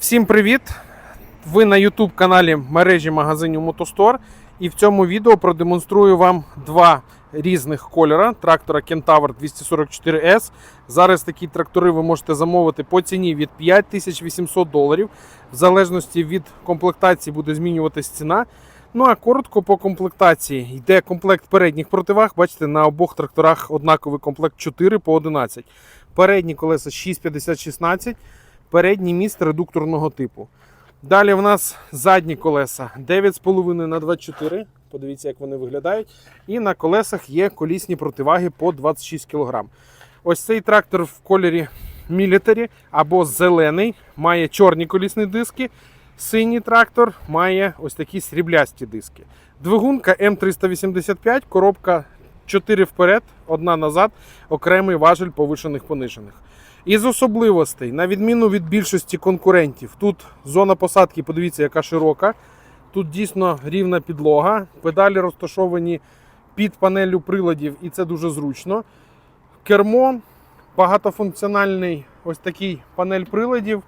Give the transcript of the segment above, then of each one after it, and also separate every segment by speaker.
Speaker 1: Всім привіт! Ви на YouTube каналі мережі магазинів Мотостор. І в цьому відео продемонструю вам два різних кольора трактора Kentaur 244S. Зараз такі трактори ви можете замовити по ціні від 5800 доларів. В залежності від комплектації буде змінюватись ціна. Ну а коротко по комплектації йде комплект передніх противаг. Бачите, на обох тракторах однаковий комплект 4 по 11. Передні колеса 650-16 передній міст редукторного типу. Далі в нас задні колеса 9,5 на 24. Подивіться, як вони виглядають. І на колесах є колісні противаги по 26 кг. Ось цей трактор в кольорі Military або зелений, має чорні колісні диски. Синій трактор має ось такі сріблясті диски. Двигунка М385, коробка 4 вперед, одна назад, окремий важель повишених понижених. Із особливостей, на відміну від більшості конкурентів, тут зона посадки, подивіться, яка широка. Тут дійсно рівна підлога. Педалі розташовані під панеллю приладів, і це дуже зручно. Кермо, багатофункціональний ось такий панель приладів.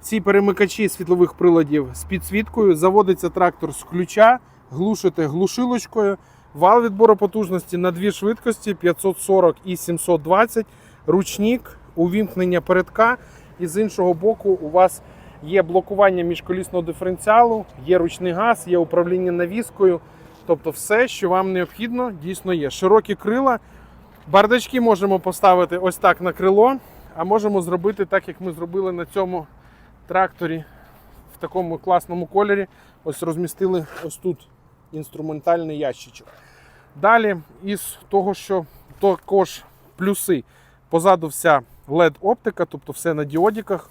Speaker 1: Ці перемикачі світлових приладів з підсвіткою. Заводиться трактор з ключа, глушите глушилочкою. Вал відбору потужності на дві швидкості 540 і 720. Ручник, увімкнення передка. І з іншого боку, у вас є блокування міжколісного диференціалу, є ручний газ, є управління навіскою. Тобто все, що вам необхідно, дійсно є. Широкі крила. Бардачки можемо поставити ось так на крило, а можемо зробити так, як ми зробили на цьому тракторі в такому класному кольорі. Ось розмістили ось тут інструментальний ящичок. Далі, із того, що також плюси. Позаду вся LED-оптика, тобто все на діодіках.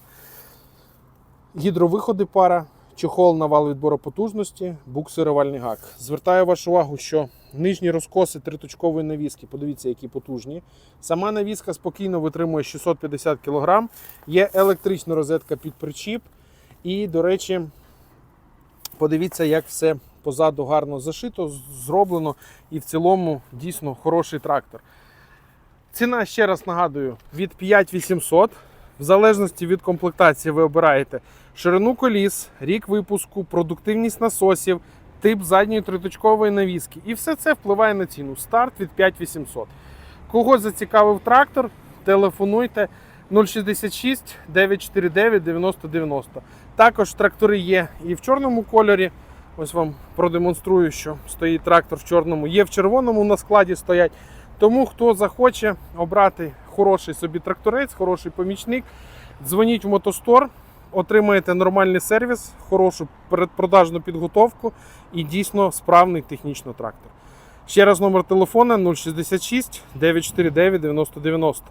Speaker 1: Гідровиходи пара, чохол на вал відбору потужності, буксирувальний гак. Звертаю вашу увагу, що нижні розкоси триточкової навіски, подивіться, які потужні. Сама навіска спокійно витримує 650 кг. Є електрична розетка під причіп. І, до речі, подивіться, як все позаду гарно зашито, зроблено. І в цілому дійсно хороший трактор. Ціна, ще раз нагадую, від 5800. В залежності від комплектації ви обираєте ширину коліс, рік випуску, продуктивність насосів, тип задньої триточкової навіски. І все це впливає на ціну. Старт від 5800. Кого зацікавив трактор, телефонуйте 066 949 9090. Також трактори є і в чорному кольорі. Ось вам продемонструю, що стоїть трактор в чорному, є в червоному на складі стоять. Тому хто захоче обрати хороший собі тракторець, хороший помічник, дзвоніть в мотостор, отримаєте нормальний сервіс, хорошу передпродажну підготовку і дійсно справний технічно трактор. Ще раз номер телефона 066 949 9090.